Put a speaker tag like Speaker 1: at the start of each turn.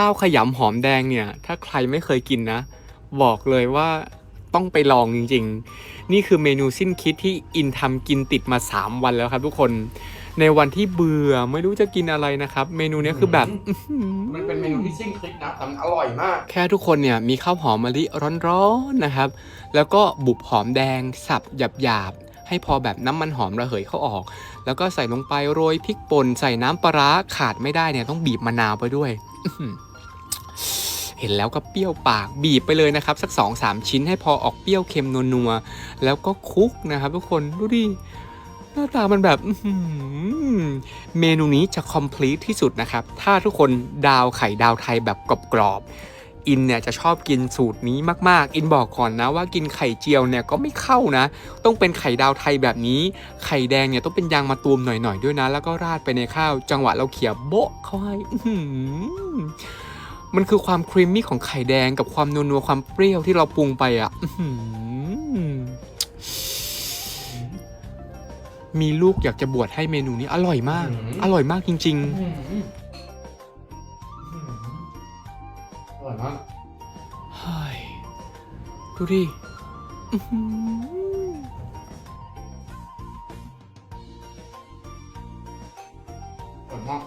Speaker 1: ข้าวขยำหอมแดงเนี่ย ถ้าใครไม่เคยกินนะ บอกเลยว่าต้องไปลองจริงๆ นี่คือเมนูสิ้นคิดที่อินทำกินติดมา 3 วันแล้วครับทุกคน ในวันที่เบื่อไม่รู้จะกินอะไรนะครับ เมนูเนี้ยคือแบบ
Speaker 2: มันเป็นเมนูที่สิ้นคิดนะแต่มันอร่อยมาก
Speaker 1: แค่ทุกคนเนี่ยมีข้าวหอมมะลิร้อนๆนะครับ แล้วก็บุบหอมแดง สับหยาบๆ ให้พอแบบน้ำมันหอมระเหยเข้าออก แล้วก็ใส่ลงไปโรยพริกป่นใส่น้ำปลาร้าขาดไม่ได้เนี่ยต้องบีบมะนาวไปด้วยอื้อหือ เห็นแล้วก็เปรี้ยวปากบีบไปเลยนะครับ สัก2อสามชิ้นให้พอออกเปรี้ยวเค็มนัวๆแล้วก็คลุกนะครับทุกคนดูดิหน้าตามันแบบเมนูนี้จะ complete ที่สุดนะครับ ถ้าทุกคนดาวไข่ดาวไทยแบบกรอบๆอินเนี่ยจะชอบกินสูตรนี้มากๆ อินบอกก่อนนะว่ากินไข่เจียวเนี่ยก็ไม่เข้านะ ต้องเป็นไข่ดาวไทยแบบนี้ ไข่แดงเนี่ยต้องเป็นยางมะตูมหน่อยๆด้วยนะ แล้วก็ราดไปในข้าว จังหวะเราเขี่ยโบ๊ะเข้าให้อื้อหือ มันคือความครีมมี่ของไข่แดงกับความนัวๆความเปรี้ยวที่เราปรุงไปอะ่ะมีลูกอยากจะบวชให้เมนูนี้อร่อยมาก
Speaker 2: อ
Speaker 1: ร่อยมากจริง ๆ
Speaker 2: อร่อยมาก
Speaker 1: เฮ้ยดูดิอร่อยมาก